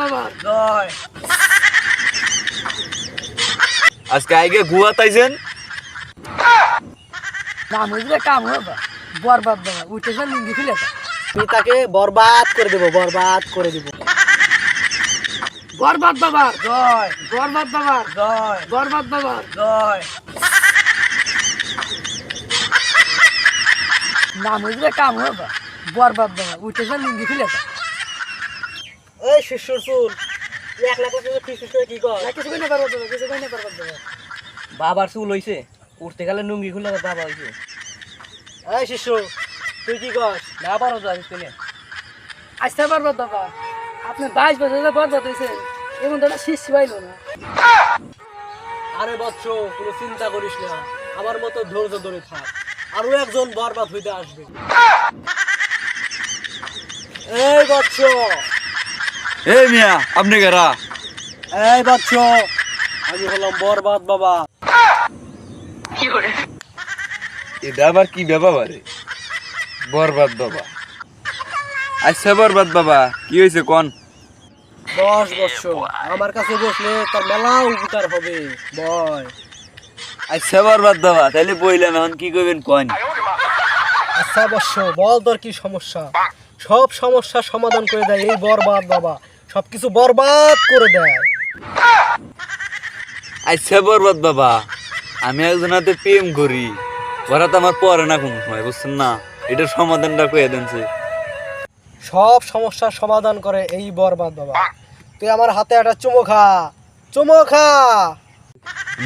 বাবার জয়। আজকে আইগে গুয়া তাইছেন নাম হইলে কাম হবে বরবাদ বাবা উঠেছে লুঙ্গি খুলে আমি তাকে বরবাদ করে দেব বরবাদ করে দেব। বরবাদ বাবার। জয়। বরবাদ বাবার। জয়। বরবাদ বাবার। জয়। নাম হইলে কাম হবে বরবাদ বাবা উঠেছে লুঙ্গি খুলে এই শিশুর চুল এক লাখ টাকা কি শিশু কি কর কিছু কই পারব কিছু কই না। পারব বাবার চুল হইছে উঠতে গেলে লুঙ্গি খুলে বাবা হইছে। এই শিশু তুই কি কর না পারো তো নিয়ে আসতে পারব বাবা আপনি বাইশ বছর বরবাদ হয়েছেন এমন একটা শীষ পাইল না। আরে বৎস কোনো চিন্তা করিস না আমার মতো ধৈর্য ধরে থাক আরও একজন বরবাদ হইতে আসবে। এই বৎস এই মিয়া আপনি কারা? এই বৎস আমি হলাম বরবাদ বাবা। এটা আবার কি ব্যাপার রে বরবাদ বাবা। আচ্ছা বরবাদ বাবা কি হয়েছে কোন? দশ বছর আমার কাছে বসলে তোর মেলা উপকার হবে বয়। আচ্ছা বরবাদ বাবা তাহলে বইলাম এখন কি করবেন কোন? আচ্ছা বৎস বল তোর কি সমস্যা? সব সমস্যার সমাধান করে দেয় এই বরবাদ বাবা। সবকিছু বরবাদ করে দেয়। আচ্ছা বরবাদ বাবা। আমি একজন হাতে প্রেম করি। ওরা তো আমার পরে না কোনো সময় বুঝছেন না? এটার সমাধানটা কয়ে দেনছে সব সমস্যার সমাধান করে এই বরবাদ বাবা। তুই আমার হাতে একটা চুমো খা। চুমো খা।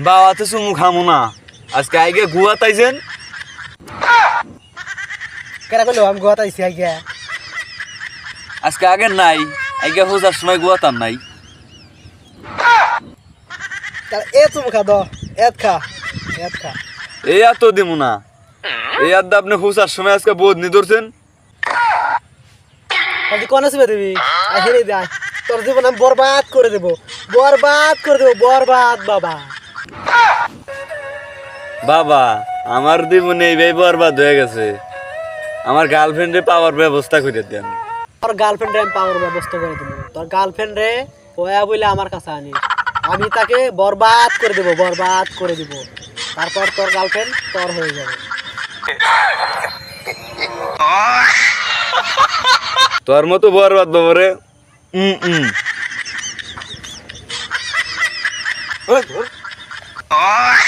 বাবা তো চুমু খামো না। আজকে আইগে গুয়া তাইছেন কেন করল আমি গোয়াতে আইসি আইগা। আজকে আগে নাই। আইগে হোজার সময় গুয়া তার নাই। তাহলে এ চুমো খা দ এত খা এত খা। এই আর তো দিমু না। এই আর দা আপনি হোজার সময় আজকে বোধ নি ধরছেন। তুই কনে দিবি? হেরে দেয় তোর জীবন আমি বরবাদ করে দেবো। বরবাদ করে দেবো বরবাদ বাবা। বাবা আমার জীবনে এই বরবাদ হয়ে গেছে। আমার গার্লফ্রেন্ডে পাওয়ার ব্যবস্থা করে দেন তোর গার্লফ্রেন্ডে আমি পাওয়ার ব্যবস্থা করে দেবো। তোর গার্লফ্রেন্ড রে পয়া বলে আমার কাছে আনি আমি তাকে বরবাদ করে দেবো বরবাদ করে দেবো। তারপর তোর গার্লফ্রেন্ড তোর হয়ে যাবে। তোর মতো বরবাদ উম উম। ধর।